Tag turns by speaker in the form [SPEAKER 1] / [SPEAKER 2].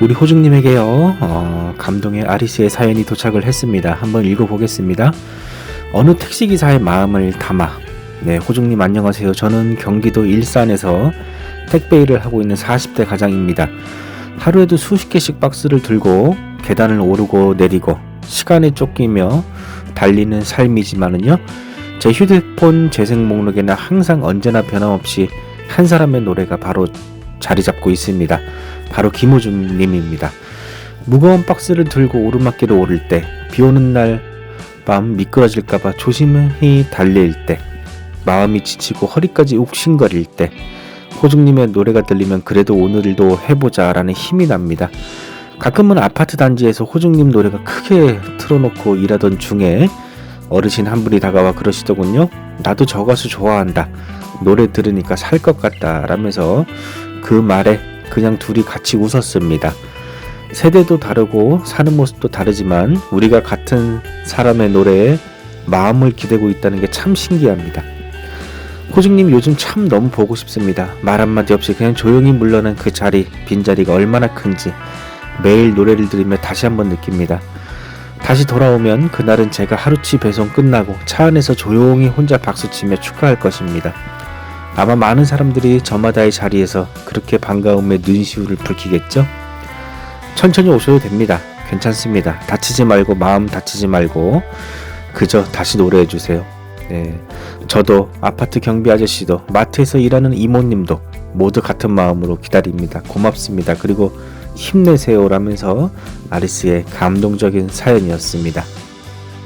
[SPEAKER 1] 우리 호중님에게요, 어, 감동의 아리스의 사연이 도착을 했습니다. 한번 읽어보겠습니다. 어느 택시기사의 마음을 담아. 네, 호중님 안녕하세요. 저는 경기도 일산에서 택배 일을 하고 있는 40대 가장입니다. 하루에도 수십 개씩 박스를 들고 계단을 오르고 내리고 시간에 쫓기며 달리는 삶이지만은요, 제 휴대폰 재생 목록에는 항상 언제나 변함없이 한 사람의 노래가 바로 자리 잡고 있습니다. 바로 김호중 님입니다. 무거운 박스를 들고 오르막길을 오를 때, 비 오는 날 밤 미끄러질까봐 조심히 달릴 때, 마음이 지치고 허리까지 욱신거릴 때, 호중님의 노래가 들리면 그래도 오늘도 해보자 라는 힘이 납니다. 가끔은 아파트 단지에서 호중님 노래가 크게 틀어놓고 일하던 중에 어르신 한 분이 다가와 그러시더군요. 나도 저 가수 좋아한다. 노래 들으니까 살 것 같다. 라면서 그 말에 그냥 둘이 같이 웃었습니다. 세대도 다르고 사는 모습도 다르지만 우리가 같은 사람의 노래에 마음을 기대고 있다는 게 참 신기합니다. 호중님 요즘 참 너무 보고 싶습니다. 말 한마디 없이 그냥 조용히 물러난 그 자리, 빈자리가 얼마나 큰지 매일 노래를 들으며 다시 한번 느낍니다. 다시 돌아오면 그날은 제가 하루치 배송 끝나고 차 안에서 조용히 혼자 박수치며 축하할 것입니다. 아마 많은 사람들이 저마다의 자리에서 그렇게 반가움에 눈시울을 붉히겠죠? 천천히 오셔도 됩니다. 괜찮습니다. 다치지 말고 마음 다치지 말고 그저 다시 노래해 주세요. 네. 저도 아파트 경비 아저씨도 마트에서 일하는 이모님도 모두 같은 마음으로 기다립니다. 고맙습니다. 그리고 힘내세요라면서 아리스의 감동적인 사연이었습니다.